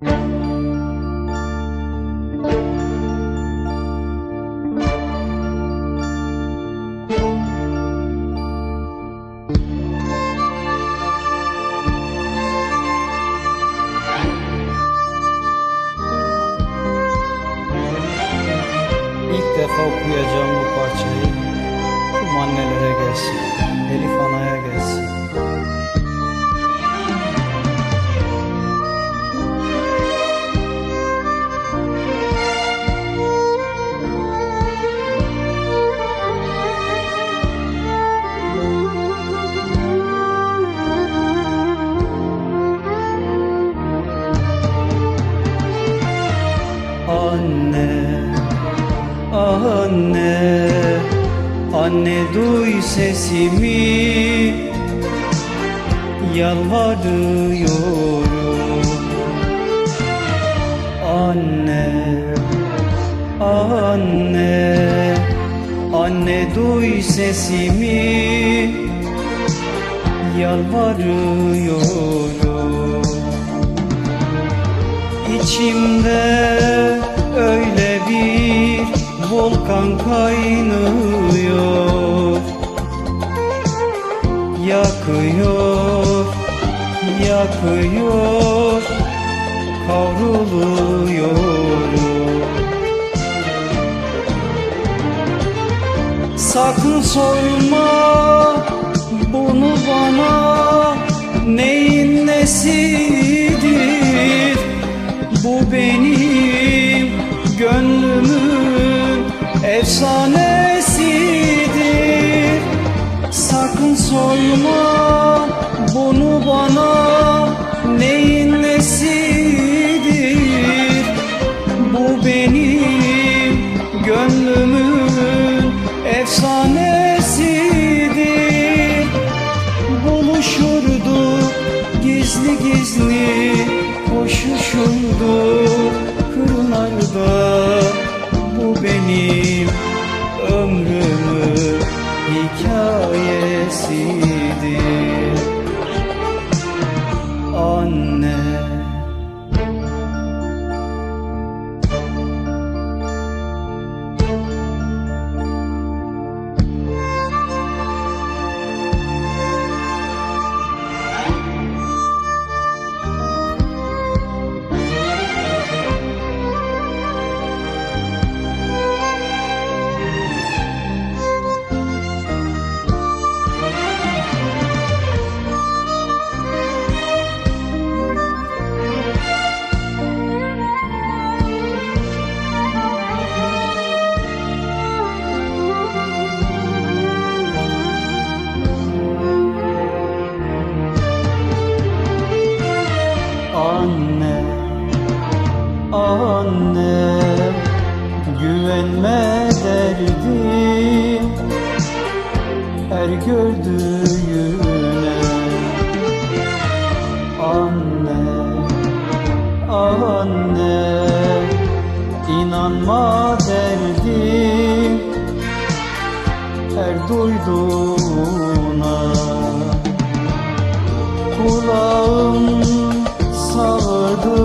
Defa okuyacağım bu parçayı. Tüm annelere gelsin. Elif Ana'ya gelsin. Anne duy sesimi. Yalvarıyorum. Anne, anne, anne duy sesimi. Yalvarıyorum. İçimde öyle bir volkan kaynıyor Yakıyor, yakıyor, kavruluyorum. Sakın sorma bunu bana. Neyin nesidir? Bu benim gönlümün efsanesidir sorma bunu bana neyin nesidir? Bu benim gönlümün efsanesidir. Buluşurduk gizli gizli koşuşurduk kırlarda. Bu benim ömrümün hikayesidir güvenme derdim her gördüğüne. Anne, anne, inanma derdim her duyduğuna. Kulağım sağırdı,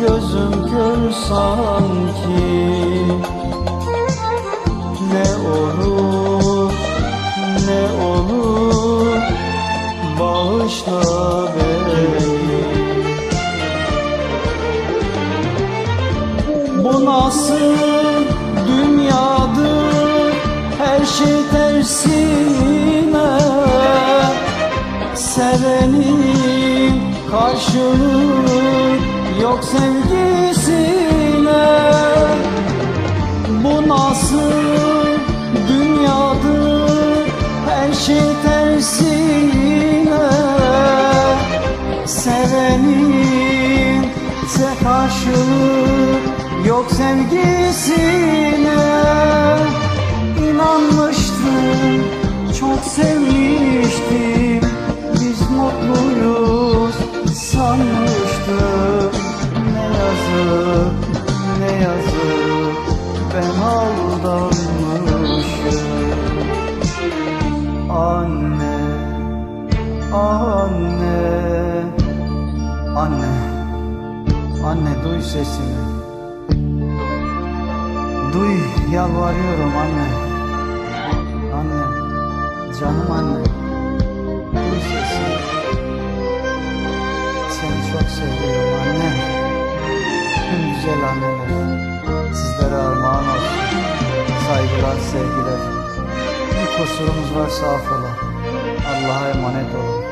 gözüm kör sanki Ne olur, ne olur, bağışla beni. Bu nasıl dünyadır, her şey tersine. Sevenin karşılığı yok sevgisine. Bu nasıl yok sevgisine İnanmıştım, çok sevmiştim. Biz mutluyuz sanmıştım. Ne yazık, ne yazık Ben aldanmışım. Anne, anne, anne Anne duy sesimi. Duy yalvarıyorum anne. Annem, canım annem. Duy sesimi. Seni çok seviyorum anne. Tüm güzel anneler. Sizlere armağan olsun. Saygılar, sevgiler. Bir kusurumuz varsa affola. Allah'a emanet olun.